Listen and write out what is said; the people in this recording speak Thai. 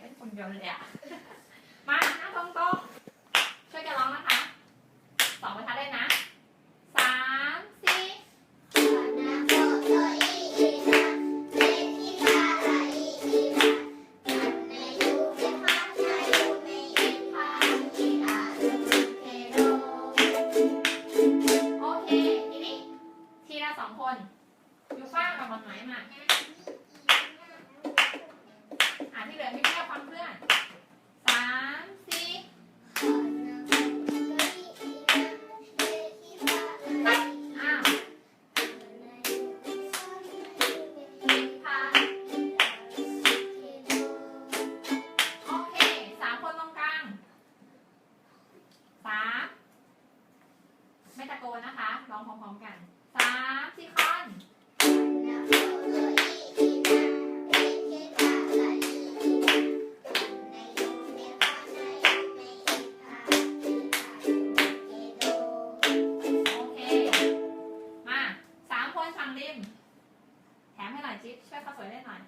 เป็นคนยนต์เลยอะมาหน้าตรงๆช่วยกันร้องนะคะสองบรรทัดเลยนะสามสี่โอเค ทีนี้ ทีละสองคนยูฟ้ากับหมอนไหมมา องพร้อมๆกันสามสี่คอน โอเค มาสามคนฝั่งริม แถมให้หน่อยจิช่วยข้าสวยได้หน่อย